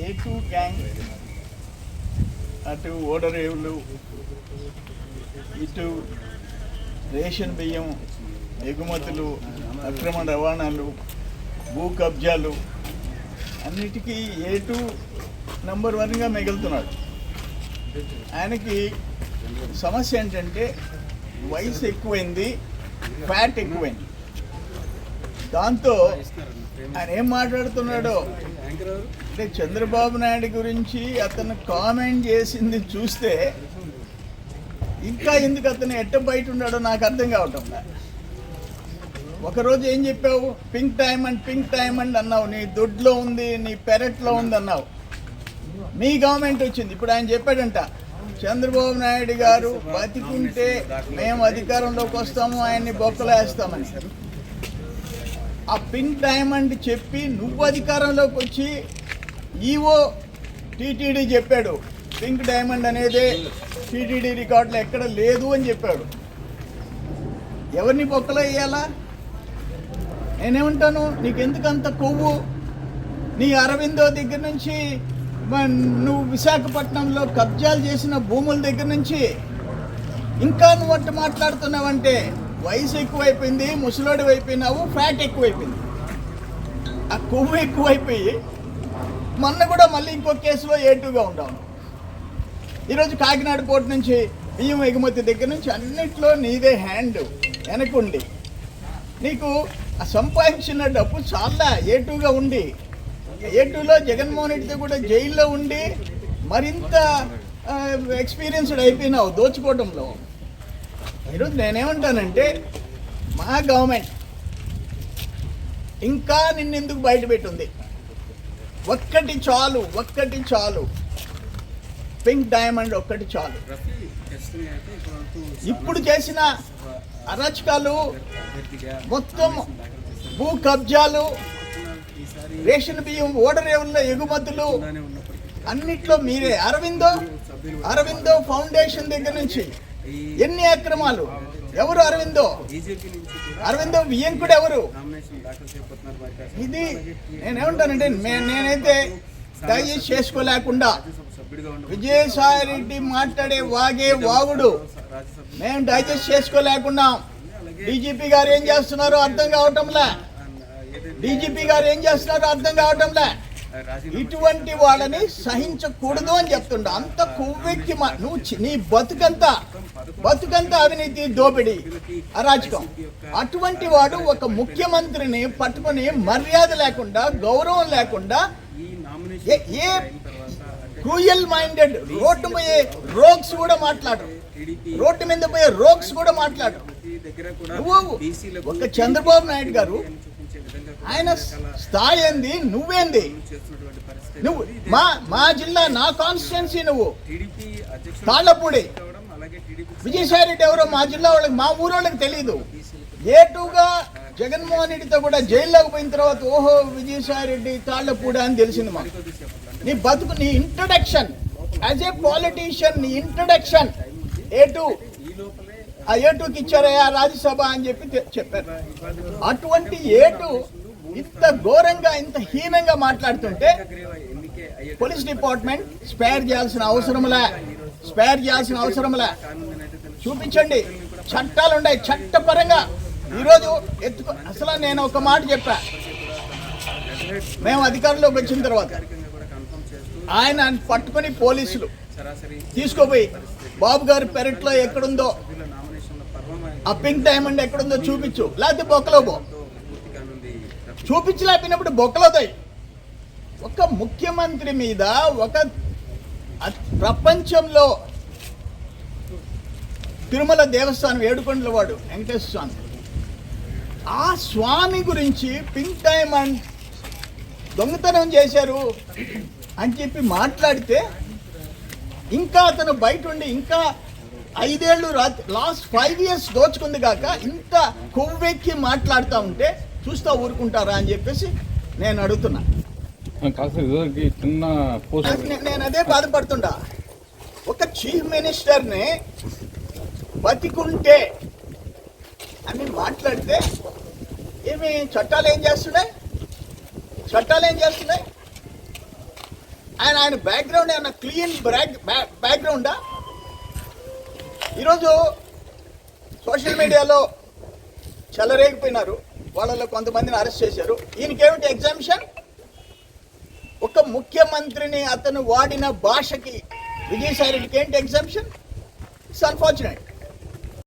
ఏ two gang? అటు ఓడరేవులు ఇటు ration బియ్యం ఎగుమతులు అక్రమ రవాణాలు భూ కబ్జాలు అన్నిటికీ ఏ టూ నంబర్ వన్గా మిగులుతున్నాడు. ఆయనకి సమస్య ఏంటంటే వయసు ఎక్కువైంది ఫ్యాట్ ఎక్కువైంది. దాంతో ఆయన ఏం మాట్లాడుతున్నాడో? అంటే చంద్రబాబు నాయుడు గురించి అతను కామెంట్ చేసింది చూస్తే ఇంకా ఎందుకు అతను ఎట్ట బయట ఉన్నాడో నాకు అర్థం కావటం ఒకరోజు ఏం చెప్పావు? పింక్ డైమండ్ పింక్ డైమండ్ అన్నావు. నీ దొడ్లో ఉంది నీ పెరట్లో ఉంది అన్నావు. మీ గవర్నమెంట్ వచ్చింది. ఇప్పుడు ఆయన చెప్పాడంట చంద్రబాబు నాయుడు గారు బతికుంటే మేము అధికారంలోకి వస్తాము ఆయన్ని బొక్కలేస్తామని. ఆ పింక్ డైమండ్ చెప్పి నువ్వు అధికారంలోకి వచ్చి ఈవో టీటీడీ చెప్పాడు. పింక్ డైమండ్ అనేది టీటీడీ రికార్డులు ఎక్కడ లేదు అని చెప్పాడు. ఎవరిని బొక్కలో వేయాలా? నేనేమంటాను? నీకు ఎందుకంత కొవ్వు? నీ అరవిందో దగ్గర నుంచి నువ్వు విశాఖపట్నంలో కబ్జాలు చేసిన భూముల దగ్గర నుంచి ఇంకా నువ్వు అట్టు మాట్లాడుతున్నావంటే వయసు ఎక్కువైపోయింది ముసలోడి అయిపోయినావు ఫ్యాట్ ఎక్కువైపోయింది. ఆ కొవ్వు ఎక్కువైపోయి మొన్న కూడా మళ్ళీ ఇంకో కేసులో ఏటుగా ఉంటాను ఈరోజు కాకినాడ పోర్టు నుంచి బియ్యం ఎగుమతి దగ్గర నుంచి అన్నిట్లో నీదే హ్యాండ్ వెనకుండి. నీకు ఆ సంపాదించిన డబ్బు చాలా ఏటుగా ఉండి ఏటులో జగన్మోహన్ రెడ్డితో కూడా జైల్లో ఉండి మరింత ఎక్స్పీరియన్స్డ్ అయిపోయినావు దోచుకోవడంలో. ఈరోజు నేనేమంటానంటే మా గవర్నమెంట్ ఇంకా నిన్నెందుకు బయట పెట్టుంది? ఒక్కటి చాలు ఒక్కటి చాలు. పింక్ డైమండ్ ఒక్కటి చాలు. ఇప్పుడు చేసిన అరాచకాలు మొత్తం భూ కబ్జాలు రేషన్ బియ్యం ఓడరేవుల్లో ఎగుమతులు అన్నిట్లో మీరే. అరవిందో అరవిందో ఫౌండేషన్ దగ్గర నుంచి ఎన్ని అక్రమాలు? ఎవరు అరవిందో? అరవిందో వియంకుడు ఎవరు? ఇది నేనేమంటానంటే నేనైతే దయచేసి చేసుకోలేకుండా విజయసాయి రెడ్డి మాట్లాడే వాగే వాగుడు. మేము డైజెస్ట్ చేసుకోలేకున్నాం డీజీపీ గారు ఏం చేస్తున్నారో అర్థం కావటంలే. డీజీపీ గారు ఏం చేస్తున్నారో అర్థం కావటంలే. ఇటువంటి వాళ్ళని సహించకూడదు అని చెప్తుండ. అంత కొవ్వెక్కి మా- నువ్వు నీ బతుకంతా బతుకంతా అవినీతి దోపిడీ అరాచకం. అటువంటి వాడు ఒక ముఖ్యమంత్రిని పట్టుకొని మర్యాద లేకుండా గౌరవం లేకుండా ఏ- క్రూయల్ మైండెడ్ రోడ్డు పోయే రోగ్స్ కూడా మాట్లాడు టీడీపీ రోడ్డు మీద పోయే రోగ్స్ కూడా మాట్లాడు ప్రతి దగ్గర కూడా నువ్వు బీసీలకు ఒక చంద్రబాబు నాయుడు గారు ఆయన స్థాయి ఏంది నువ్వేంది? నువ్వు. మా మా జిల్లా నా కాన్స్టిట్యున్సీ నువ్వు. తాళ్ళపూడి. విజయసాయి రెడ్డి ఎవరో మా జిల్లా వాళ్ళకి మా ఊరోళ్ళకి తెలియదు ఏ టూగా జగన్మోహన్ రెడ్డితో కూడా జైల్లోకి పోయిన తర్వాత ఓహో విజయసాయి రెడ్డి తాళ్ళపూడి అని తెలిసింది మాకు. నీ బతుకు నీ ఇంట్రడక్షన్ యాజ్ ఏ పాలిటీషియన్ నీ ఇంట్రడక్షన్ ఏ టూ ఆ ఏ టూకి ఇచ్చారయ్యా రాజ్యసభ అని చెప్పి చెప్పారు. అటువంటి ఏటు ఇంత ఘోరంగా ఇంత హీనంగా మాట్లాడుతుంటే పోలీస్ డిపార్ట్మెంట్ స్పేర్ చేయాల్సిన అవసరంలే స్పేర్ చేయాల్సిన అవసరంలే చూపించండి. చట్టాలు ఉన్నాయి చట్టపరంగా ఈరోజు ఎత్తుకో అసలు నేను ఒక మాట చెప్పా. మేము అధికారంలోకి వచ్చిన తర్వాత ఆయన పట్టుకొని పోలీసులు తీసుకోపోయి బాబు గారి పెరట్లో ఎక్కడుందో? ఆ పింక్ డైమండ్ ఎక్కడుందో చూపించు. లేకపోతే బొక్కలో పో. చూపించలేకపోయినప్పుడు బొక్కలవుతాయి ఒక ముఖ్యమంత్రి మీద ఒక ప్రపంచంలో తిరుమల దేవస్థానం ఏడుకొండల వాడు వెంకటేశ్వర స్వామి. ఆ స్వామి గురించి పింక్ డైమండ్ దొంగతనం చేశారు అని చెప్పి మాట్లాడితే ఇంకా అతను బయట ఉండి ఇంకా ఐదేళ్ళు లాస్ట్ ఫైవ్ ఇయర్స్ దోచుకుంది కాక ఇంత కొవ్వెక్కి మాట్లాడుతూ ఉంటే చూస్తా ఊరుకుంటారా అని చెప్పేసి నేను అడుగుతున్నా. చిన్న నేను అదే బాధపడుతుండా ఒక చీఫ్ మినిస్టర్ని బతికుంటే అని మాట్లాడితే ఏమి చట్టాలు ఏం చేస్తున్నాయి? చట్టాలు ఏం చేస్తున్నాయి? ఆయన ఆయన బ్యాక్గ్రౌండ్ ఏమన్నా క్లీన్ బ్యాక్ బ్యాక్గ్రౌండా ఈరోజు సోషల్ మీడియాలో చెలరేగిపోయినారు. వాళ్ళలో కొంతమందిని అరెస్ట్ చేశారు. ఈయనకేమిటి ఎగ్జామిషన్ ఒక ముఖ్యమంత్రిని అతను వాడిన భాషకి విజయసాయి రెడ్డికి ఏంటి ఎగ్జామిషన్ ఇట్స్ అన్ఫార్చునేట్